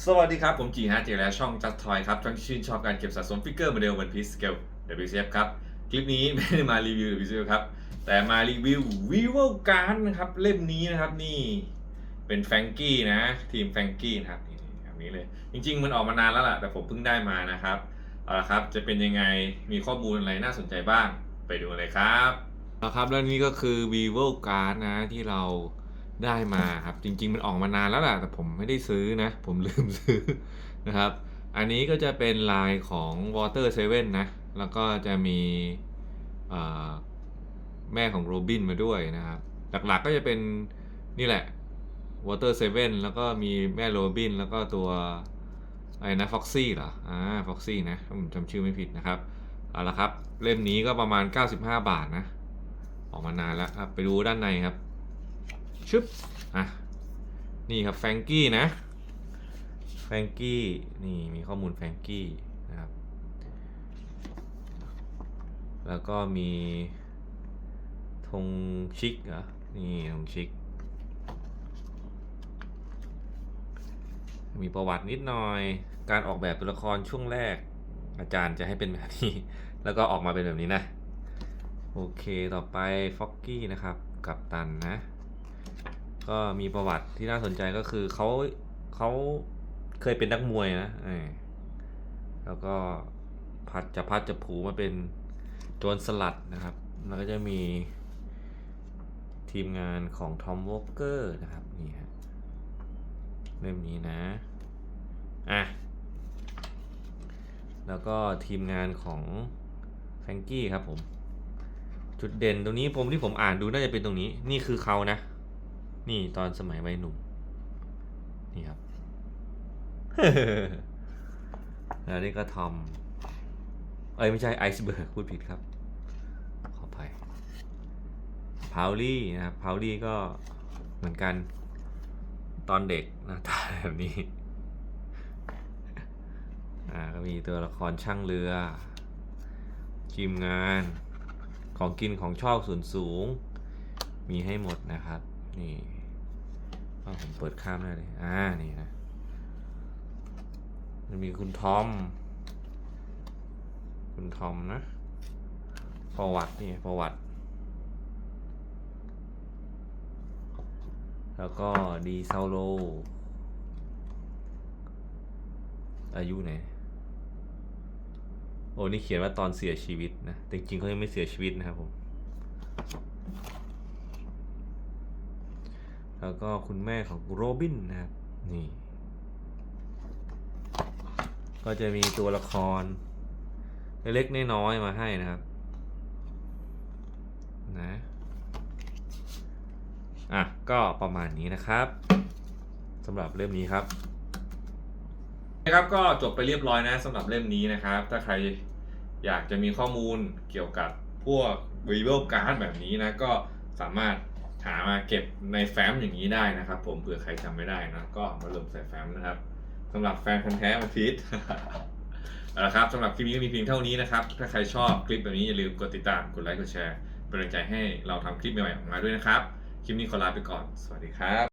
สวัสดีครับ ผมจีฮะเจอแล้วช่องจัดทอยครับช่องที่ชื่นชอบการเก็บสะสมฟิกเกอร์โมเดลวันพีซสเกล WCF ครับ คลิปนี้ไม่ได้มารีวิว WCF ครับ แต่มารีวิว vivo การ์ดนะครับ เล่มนี้นะครับนี่ เป็นแฟงกี้นะ ทีมแฟงกี้นะครับนี่แบบนี้เลย จริง ๆ มันออกมานานแล้วล่ะ แต่ผมเพิ่งได้มานะครับ เอาละครับ จะเป็นยังไงมีข้อมูลอะไรน่าสนใจบ้าง ไปดูเลยครับนะครับแล้วนี่ก็คือ vivo card นะที่เรา ได้มาครับ จริง ๆ มันออกมานานแล้วแหละแต่ผมไม่ได้ซื้อนะ ผมลืมซื้อนะครับ อันนี้ก็จะเป็นลายของ water 7 นะ แล้วก็จะมีแม่ของโรบินมาด้วยนะครับ หลักๆก็จะเป็นนี่แหละ water 7 แล้วก็มีแม่โรบิน แล้วก็ตัวอะไรนะ foxy เหรอ อ่า foxy นะถ้าผมจำชื่อไม่ผิดนะครับ เอาละครับ เล่มนี้ก็ประมาณ 95 บาทนะ ออกมานานแล้วครับ ไปดูด้านในครับ ชึบอะนี่ครับแฟงกี้นะแฟงกี้นี่มีข้อมูลแฟงกี้นะครับแล้วก็มีธงชิกเหรอนี่ธงชิกมีประวัตินิดหน่อย การออกแบบตัวละครช่วงแรก อาจารย์จะให้เป็นแบบนี้ แล้วก็ออกมาเป็นแบบนี้นะ โอเค ต่อไปฟ็อกกี้นะครับ กับตันนะ ก็มีประวัติที่น่าสนใจก็คือเขาเขาเคยเป็นนักมวยนะอแล้วก็พัดจะพัดจะผูมาเป็นโจรสลัดนะครับ แล้วก็จะมีทีมงานของทอมวอลเกอร์นะครับนี่ฮะเล่มนี้นะอะแล้วก็ทีมงานของแฟงกี้ครับผม จุดเด่นตรงนี้ผมที่ผมอ่านดูน่าจะเป็นตรงนี้นี่คือเขานะ นี่ตอนสมัยวัยหนุ่ม นี่ครับแล้วนี่ก็ทอม เอ้ย ไม่ใช่ไอซ์เบิร์กพูดผิดครับ ขออภัยพาวลี่นะครับพาวลี่ก็เหมือนกันตอนเด็กหน้าตาแบบนี้ อ่าก็มีตัวละครช่างเรือทีมงานของกินของชอบส่วนสูง มีให้หมดนะครับ นี่ ผมเปิดข้ามได้เลยอ่า นี่นะมันมีคุณทอม คุณทอมนะ ประวัตินี่ประวัติ แล้วก็ดีเซาโล อายุไหนโอ้นี่เขียนว่าตอนเสียชีวิตนะ แต่จริงๆเขายังไม่เสียชีวิตนะครับผม แล้วก็คุณแม่ของโรบินนะครับนี่ ก็จะมีตัวละคร เล็กๆน้อยๆมาให้นะครับนะอะก็ประมาณนี้นะครับสำหรับเล่มนี้ครับนะครับก็จบไปเรียบร้อยนะสำหรับเล่มนี้นะครับ ถ้าใครอยากจะมีข้อมูลเกี่ยวกับพวก v i v o card แบบนี้นะ ก็สามารถ หามาเก็บในแฟ้มอย่างนี้ได้นะครับ ผมเผื่อใครจำไม่ได้นะก็มาลงใส่แฟ้มนะครับสำหรับแฟนพันธ์แท้มาพีทเอาละครับสำหรับคลิปนี้ก็มีเพียงเท่านี้นะครับ ถ้าใครชอบคลิปแบบนี้อย่าลืมกดติดตามกดไลค์กดแชร์เป็นกำลังใจให้เราทำคลิปใหม่ๆออกมาด้วยนะครับ คลิปนี้ขอลาไปก่อน สวัสดีครับ